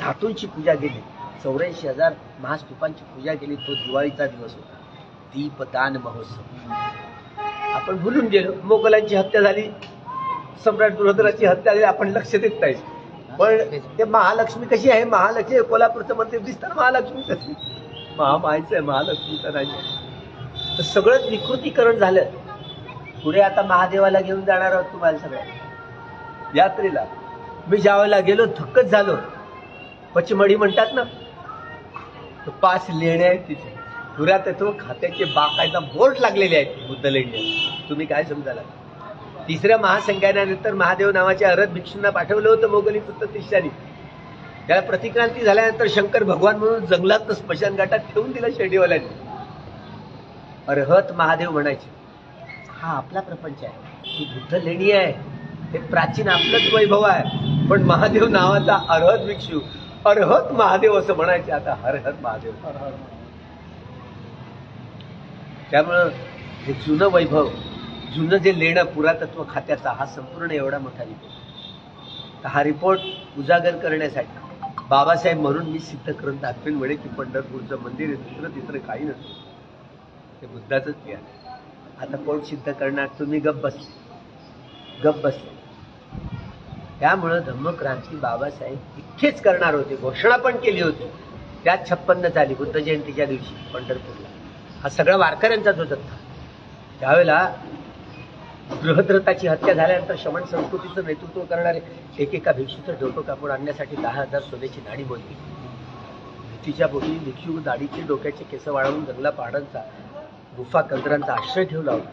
धातूंची पूजा केली. चौऱ्याऐंशी हजार महास्तूपांची पूजा केली. तो दिवाळीचा दिवस होता. दीपदान महोत्सव. आपण भुलून गेलो. मोगलांची हत्या झाली. सम्राट दुर्धराची हत्या झाली. आपण लक्ष देत नाही. पण ते महालक्ष्मी कशी आहे? महालक्ष्मी कोल्हापूरचं मंदिर दिसतं महालक्ष्मी कशी? महामायचं आहे महालक्ष्मीचं नाही. तर सगळंच विकृतीकरण झालं. पुढे आता महादेवाला घेऊन जाणार आहोत तुम्हाला सगळ्या. यात्रेला. मी ज्या वेळेला गेलो थक्कच झालो. पचमडी म्हणतात ना पाच लेण्या आहेत तिथे. पुरातत्व खात्याचे बाकायदा बोर्ड लागलेले आहेत बुद्ध लेण्या तुम्ही काय समजाला तिसऱ्या महासंज्ञानानंतर महादेव नावाच्या अरद भिक्षूंना पाठवलं होतं मोगली पुत्र शिष्यानी त्याला प्रतिक्रांती झाल्यानंतर शंकर भगवान म्हणून जंगलात स्मशान घाटात ठेवून दिला शेर्डीवाल्यांनी. अर्हत महादेव म्हणायचे हा आपला प्रपंच आहे. ही बुद्ध लेणी आहे. हे प्राचीन आपलंच वैभव आहे. पण महादेव नावाचा अर्हत भिक्षू अर्हत महादेव असं म्हणायचे. आता हरहत महादेव. त्यामुळं हे जुनं वैभव जुनं जे लेणं पुरातत्व खात्याचा हा संपूर्ण एवढा मोठा रिपोर्ट तर हा रिपोर्ट उजागर करण्यासाठी बाबासाहेब म्हणून मी सिद्ध करून दाखवेन म्हणे की पंढरपूरचं मंदिर आहे दुसरं तिसरं काही नसतं. ते बुद्धाचंच आहे. आता कोण सिद्ध करणार? तुम्ही गप बसले गप बसले त्यामुळं धम्मक्रांती बाबासाहेब इतकेच करणार होते घोषणा पण केली होती. त्यात छप्पन्न झाली बुद्ध जयंतीच्या दिवशी पंढरपूरला. हा सगळा वारकऱ्यांचा जो जत्था त्यावेळेला बृहद्रथाची हत्या झाल्यानंतर शमन संस्कृतीचं नेतृत्व करणारे एकेका भिक्षूचं डोकं कापून आणण्यासाठी दहा हजार सोन्याची नाणी बोलली. भीतीच्या पोटी भिक्षू दाढीचे डोक्याचे केस वाळवून जंगला पहाडांचा गुफा कंत्रांचा आश्रय ठेवला होता.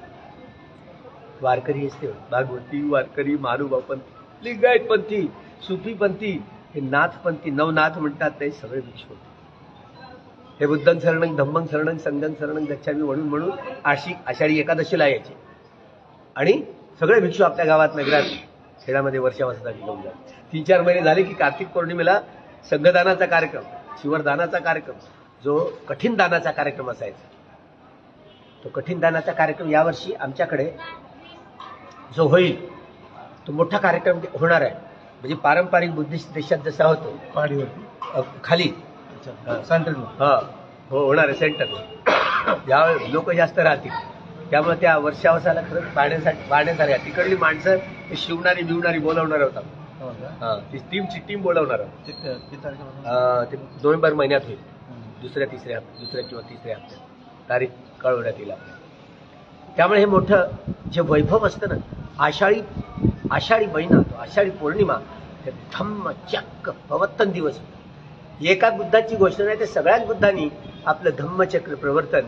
वारकरी असते भागवती वारकरी मानुबापंथी लिंगायतपंथी सुफीपंथी हे नाथपंथी नवनाथ म्हणतात ते सगळे भिक्षू होते हे बुद्धन सरणंग धम्मन सरणंग संगन सरणंग गच्छामी म्हणून म्हणून आशी आषाढी एकादशीला यायचे. आणि सगळे भिक्षू आपल्या गावात नगरात खेड्यामध्ये वर्षावासासाठी घेऊन जात तीन चार महिने झाले की कार्तिक पौर्णिमेला संघदानाचा कार्यक्रम शिवरदानाचा कार्यक्रम जो कठीण दानाचा कार्यक्रम असायचा. तो कठीण दानाचा कार्यक्रम यावर्षी आमच्याकडे जो होईल तो मोठा कार्यक्रम होणार आहे. म्हणजे पारंपरिक बुद्धिस्ट देशात जसा होतो खाली. सेंट्रल हा. हो. होणार आहे सेंटर यावेळी लोक जास्त राहतील. त्यामुळे त्या वर्षावसाला खरंच पाहण्यासाठी पाहण्यासारख्या तिकडली माणसं ते शिवणारी बिवणारी बोलवणार होता हो? हा. ती टीमची टीम बोलवणार ते नोव्हेंबर महिन्यात होईल. दुसऱ्या तिसऱ्या दुसऱ्या किंवा तिसऱ्या हप्त्यात. तारीख कळवण्यात येईल आपल्याला. त्यामुळे हे मोठं जे वैभव असतं ना आषाढी आषाढी महिना तो आषाढी पौर्णिमा हे धम्म चक्क पवत्तन दिवस होतो. एका बुद्धाची गोष्ट नाही तर सगळ्याच बुद्धांनी आपलं धम्मचक्र प्रवर्तन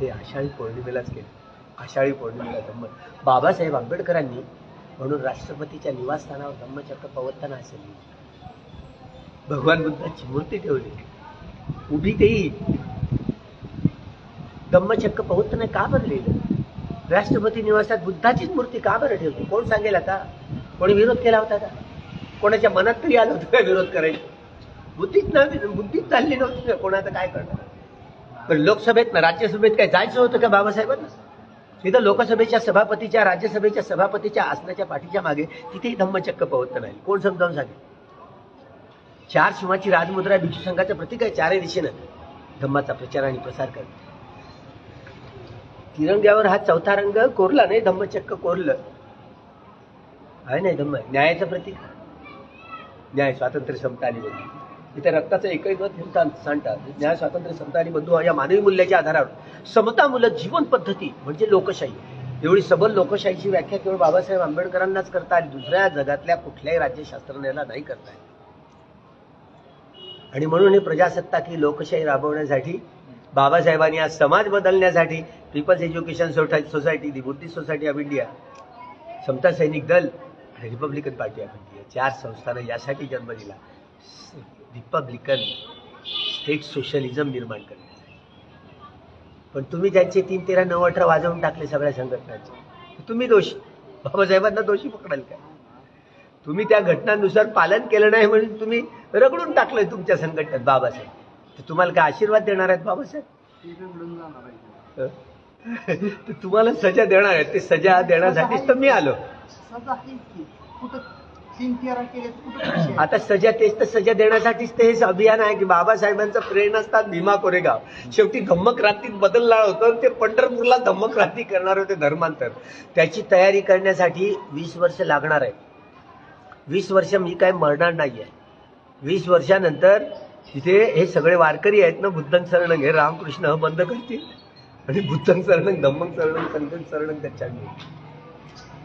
हे आषाढी पौर्णिमेलाच केलं. आषाढी पौर्णिमेला धम्म. बाबासाहेब आंबेडकरांनी म्हणून राष्ट्रपतीच्या निवासस्थानावर धम्मचक्र पवत्तन असेल भगवान बुद्धाची मूर्ती ठेवली. उभी तेही. धम्मचक्र पवत्तन का बरं लिहिलं? राष्ट्रपती निवासात बुद्धाचीच मूर्ती का बरं ठेवली? कोण सांगेल आता? कोणी विरोध केला होता का? कोणाच्या मनात तरी आलं होतं का विरोध करायचं बुद्धीच नव्हती बुद्धीच चालली नव्हती ना कोणाचं काय करणार? पण लोकसभेत ना राज्यसभेत काय जायचं होतं का बाबासाहेबांना? तिथं लोकसभेच्या सभापतीच्या राज्यसभेच्या सभापतीच्या आसनाच्या पाठीच्या मागे तिथेही धम्मचक्क पवत नाही. कोण समजावून सांगेल? चार शिवाची राजमुद्रा भिक्षू संघाचं प्रतीक आहे चारही दिशेनं धम्माचा प्रचार आणि प्रसार करते तिरंग्यावर हा चौथा रंग कोरला नाही धम्मचक्क कोरलं. आहे नाही धम्म? न्यायाचं प्रतीक? न्याय स्वातंत्र्य समता आणि बंधू. इथे रक्ताचं एकही मत सांगतात न्याय स्वातंत्र्य समता आणि बंधू या मानवी मूल्याच्या आधारावर. समतामूलक जीवन पद्धती म्हणजे लोकशाही. एवढी सबल लोकशाहीची व्याख्या केवळ बाबासाहेब आंबेडकरांनाच करता आली. दुसऱ्या जगातल्या कुठल्याही राज्यशास्त्रज्ञाला नाही करता आणि म्हणून हे प्रजासत्ताक ही लोकशाही राबवण्यासाठी बाबासाहेबांनी आज समाज बदलण्यासाठी people's education society the Buddhist society of India Samata Sainik Dal आणि रिपब्लिकन पार्टी ऑफ इंडिया चार संस्थांना यासाठी जन्म दिला. रिपब्लिकन स्टेट सोशलिझम निर्माण करण्यासाठी. पण तुम्ही त्यांचे तीन तेरा नऊ अठरा वाजवून टाकले सगळ्या संघटनांचे. तुम्ही दोषी. बाबासाहेबांना दोषी पकडाल काय तुम्ही त्या घटनांनुसार पालन केलं नाही म्हणून तुम्ही रगडून टाकलं तुमच्या संघटनेत बाबासाहेब. तर तुम्हाला काय आशीर्वाद देणार आहेत बाबासाहेब? तर तुम्हाला सजा देणार आहेत. ते सजा देण्यासाठीच तर मी आलो? आता सजा तेच तर सजा देण्यासाठीच ते हे अभियान आहे की बाबासाहेबांचं प्रेरणास्थान भीमा कोरेगाव. शेवटी धम्मक्रांतीत बदलणार होतं ते पंढरपूरला धम्मक्रांती करणार होते धर्मांतर. त्याची तयारी करण्यासाठी वीस वर्ष लागणार आहे वीस वर्ष मी काय मरणार नाही आहे वीस वर्षानंतर तिथे हे सगळे वारकरी आहेत ना बुद्धन सरणंग हे रामकृष्ण बंद करतील. आणि बुद्धन शरणंग धम्मन सरणंग संतन सरणंग त्याच्याकडे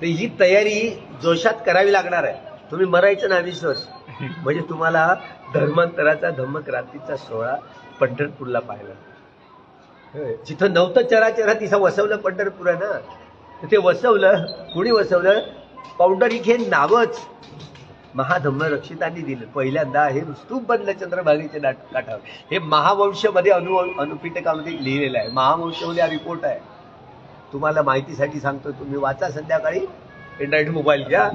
तर ही तयारी जोशात करावी लागणार आहे. तुम्ही मरायचं ना वीस वर्ष म्हणजे तुम्हाला धर्मांतराचा धम्मक्रांतीचा सोहळा पंढरपूरला पाहिला जिथं नव्हतं चराचरा तिथं वसवलं पंढरपूर आहे ना ते वसवलं कुणी वसवलं? पौंडरिक हे नावच. महाधम्म रक्षितांनी दिलं. पहिल्यांदा हे स्तूप बनलं चंद्रभागेच्या दाट काठावर. हे महावंशमध्ये अनु अनुपिटकामध्ये लिहिलेलं आहे. महावंशमध्ये हा रिपोर्ट आहे. तुम्हाला माहितीसाठी सांगतो तुम्ही वाचा संध्याकाळी. अँड्रॉइड मोबाईल घ्या.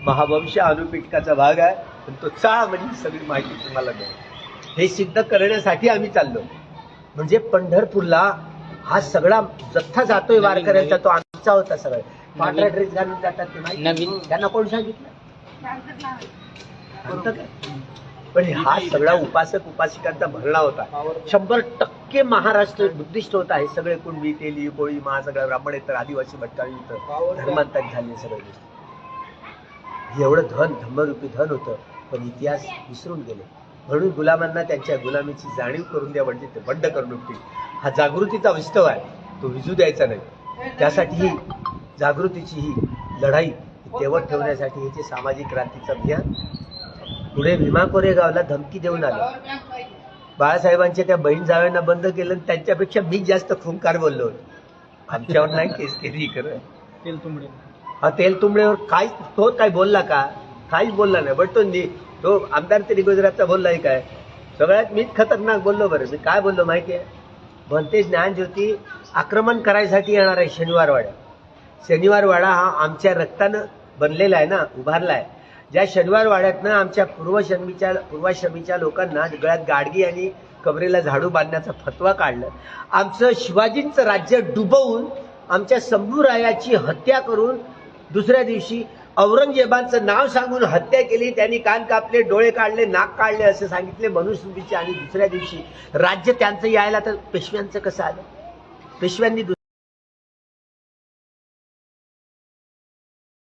महावंश अनुपिटकाचा भाग आहे. पण तो चाळ म्हणजे सगळी माहिती तुम्हाला मिळेल. हे सिद्ध करण्यासाठी आम्ही चाललो. म्हणजे पंढरपूरला हा सगळा जथ्था जातोय वारकऱ्यांचा तो आमचा होता सगळं. पांढरा ड्रेस घालून जातात ते माहिती? त्यांना कोण सांगितलं? पण हा सगळा उपासक उपासिकांचा भरणा होता. शंभर टक्के महाराष्ट्र बुद्धिस्ट होता हे सगळे कुणबी तेली कोळी महा सगळं ब्राह्मण तर आदिवासी भटकाळी इथं धर्मांतरित झाले सगळे गोष्टी. एवढं धन धम्मरूपी धन होतं पण इतिहास विसरून गेले. म्हणून गुलामांना त्यांच्या गुलामीची जाणीव करून द्या म्हणजे ते बंड करून उठतील. हा जागृतीचा विस्तव आहे तो विजू द्यायचा नाही. त्यासाठी ही जागृतीची ही लढाई तेवत ठेवण्यासाठी हे जे सामाजिक क्रांतीचं अभियान. पुढे भीमा कोरेगावला धमकी देऊन आलं. बाळासाहेबांच्या त्या बहीण जाव्यांना बंद केलं आणि त्यांच्यापेक्षा मी जास्त खुंकार बोललो होतो. आमच्यावर नाही केस केली खरं तेल तुंबडे हा तेल तुंबडेवर काहीच तो काय बोलला का? काहीच बोलला नाही. बट तो नि- तो आमदार तरी गुजरातचा बोललाय काय? सगळ्यात मीच खतरनाक बोललो बरं. मी काय बोललो माहिती आहे? भलते ज्ञानज्योती आक्रमण करायसाठी येणार आहे शनिवारवाडा. शनिवारवाडा हा आमच्या रक्तानं बनलेला आहे ना उभारला आहे ज्या शनिवार वाड्यातनं आमच्या पूर्वशमीच्या पूर्वाश्रमीच्या लोकांना गळ्यात गाडगी आणि कबरेला झाडू बांधण्याचा फतवा काढलं. आमचं शिवाजींचं राज्य डुबवून आमच्या शंभूरायाची हत्या करून दुसऱ्या दिवशी औरंगजेबांचं नाव सांगून हत्या केली त्यांनी कान कापले डोळे काढले नाक काढले असं सांगितले मनुस्मृतीचे. आणि दुसऱ्या दिवशी राज्य त्यांचं यायला तर पेशव्यांचं कसं आलं? पेशव्यांनी